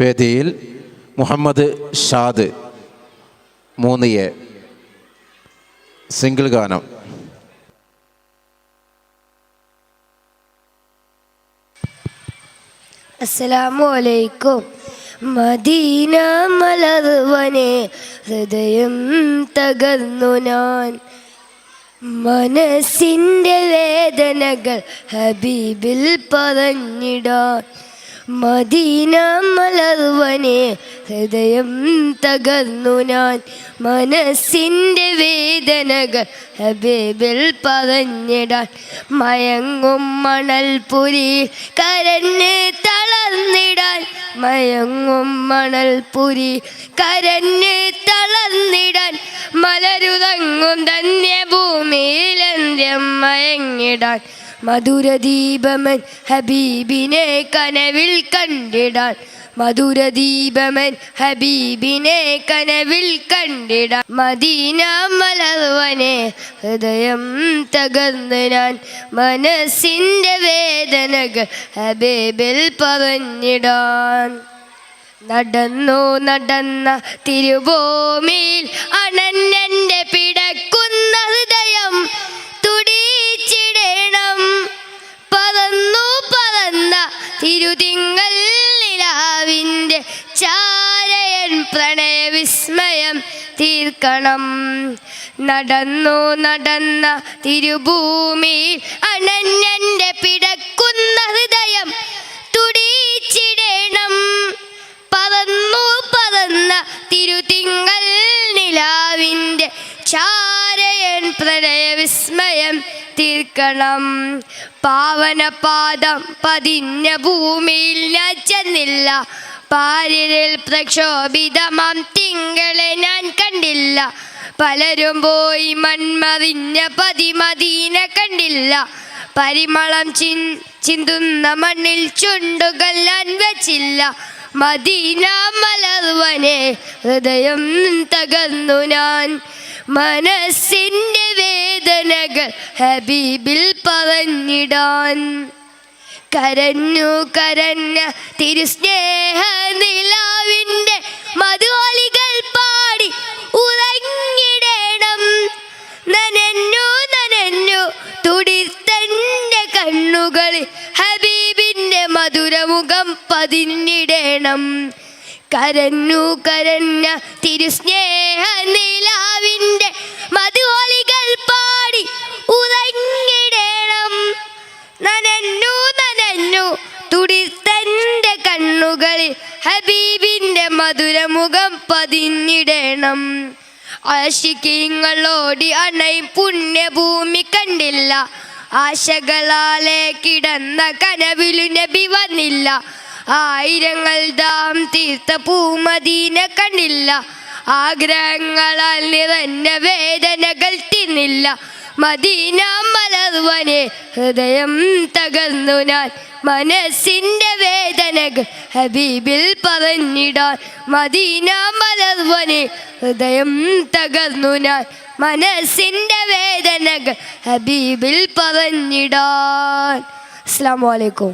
വേദിയിൽ മുഹമ്മദ് ഷാദ്. മൂന്ന് A. Single ഗാനം. അസ്സലാമു അലൈക്കും മദീന മലർവനെ ഹൃദയം തകർന്നു ഞാൻ. മനസ്സിന്റെ വേദനകൾ ഹബീബിൽ പറഞ്ഞിടാൻ. മദീന മലർവനെ ഹൃദയം തകർന്നു ഞാൻ. മനസ്സിന്റെ വേദനകൾ ഹബീബിൽ പറഞ്ഞിടാൻ. മയങ്ങും മണൽപുരി കരഞ്ഞ് തളർന്നിടാൻ. മയങ്ങും മണൽപുരി കരഞ്ഞ് തളർന്നിടാൻ. മലരുതങ്ങും ധന്യഭൂമിയിലന്ത്യം മയങ്ങിടാൻ. മധുരദീപമൻ ഹബീബിനെ കനവിൽ കണ്ടിടാൻ. മധുരദീപമൻ ഹബീബിനെ കനവിൽ കണ്ടിടാൻ. മദീന മലർവനെ ഹൃദയം തകർന്ന് ഞാൻ. മനസ്സിന്റെ വേദനകൾ ഹബീബിൽ പറഞ്ഞിടാൻ. നടന്നു നടന്ന തിരുഭൂമിയിൽ അണഞ്ഞന്റെ പിടക്കുന്ന ചാരയൻ പ്രണയവിസ്മയം തീർക്കണം. നടന്നു നടന്ന തിരുഭൂമിയിൽ അനന്യന്റെ പിടക്കുന്ന ഹൃദയം തുടിച്ചിടണം. പറന്നു പറന്ന തിരുതിങ്ങൾ നിലാവിന്റെ ചാരയൻ പ്രണയവിസ്മയം തീർക്കണം. പാവനപാദം പതിഞ്ഞ ഭൂമിയിൽ ഞാൻ ചെന്നില്ല. പാരിൽ പ്രക്ഷോഭിതമാം തിങ്കളെ ഞാൻ കണ്ടില്ല. പലരും പോയി മൺമറിഞ്ഞ പതിമദീന കണ്ടില്ല. പരിമളം ചിൻ ചിന്തുന്ന മണ്ണിൽ ചുണ്ടുകൾ ഞാൻ വെച്ചില്ല. മദീന മലർവനെ ഹൃദയം തകർന്നു ഞാൻ. മനസ്സിന്റെ വേദനകൾ ഹബീബിൽ പറഞ്ഞിടാൻ. കരഞ്ഞു കരഞ്ഞ തിരുസ്നേഹ നിലാവിന്റെ മധുവലികൾ പാടി ഉറങ്ങിടണം. നനഞ്ഞു നനഞ്ഞു തുടിത്തന്റെ കണ്ണുകളിൽ ഹബീബിന്റെ മധുരമുഖം പതിഞ്ഞിടേണം. കരഞ്ഞു കരഞ്ഞ തിരുസ്നേഹ നിലാവിന്റെ മധുരമുഖം പതിഞ്ഞിടണം. ആശിക്കിങ്ങളോടി അണൈ പുണ്യഭൂമി കണ്ടില്ല. ആശകളാലെ കിടന്ന കനവിലു നബി വന്നില്ല. ആയിരങ്ങൾ ദാം തീർത്ത പൂമദീന കണ്ടില്ല. ആഗ്രഹങ്ങളാൽ നിറഞ്ഞ വേദനകൾ തിന്നില്ല. മദീന മലർവനെ ഹൃദയം തകർന്നു ഞാൻ മനസ്സിന്റെ വേദനകൾ ഹബീബിൽ പറഞ്ഞിടാൻ മദീന മലർവനെ ഹൃദയം തകർന്നു ഞാൻ. മനസ്സിന്റെ വേദനകൾ ഹബീബിൽ പറഞ്ഞിടാൻ. അസ്സാം വലൈക്കും